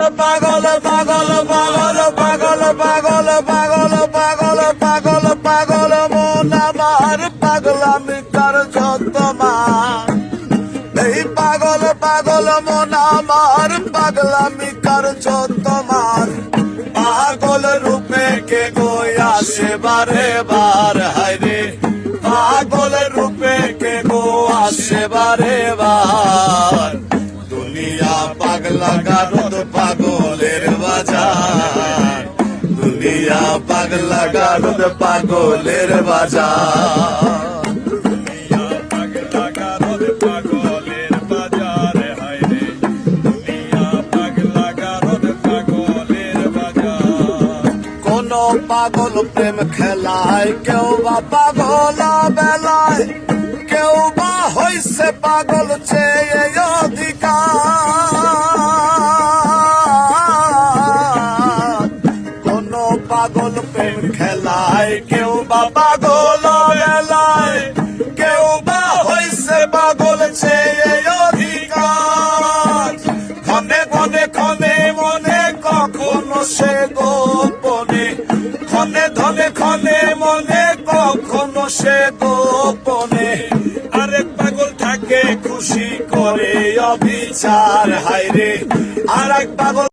পাগল পাগল পাগল পাগল পাগল পাগল পাগল পাগল পাগল মন আমার পাগলামি কার যত মান এই পাগল পাগল মন আমার পাগলামি কার যত মান পাগল রূপে কে গই আসে বারে বার? হায়রে পাগল রূপে কে গো আসে বারে? পাগলা গারদ পাগলের বাজার। দুনিয়া পাগলা গারদ পাগলের বাজার। পাগল প্রেম খেলায়, কেউ বা পাগল বেলায়। কেউ বা হইছে পাগল চেয়ে পাগল প্রেম খেলায়, কেউ বা পাগল বেলায় কেউ বা হইছে পাগল চেয়ে অধিকার। ক্ষণে ক্ষণে ক্ষণে মনে, কখনো সে গোপনে। ক্ষণে ধনে ক্ষণে মনে, কখনো সে গোপনে। আরেক পাগল থাকে, খুশি করে অবিচার, হায়রে। আরেক পাগল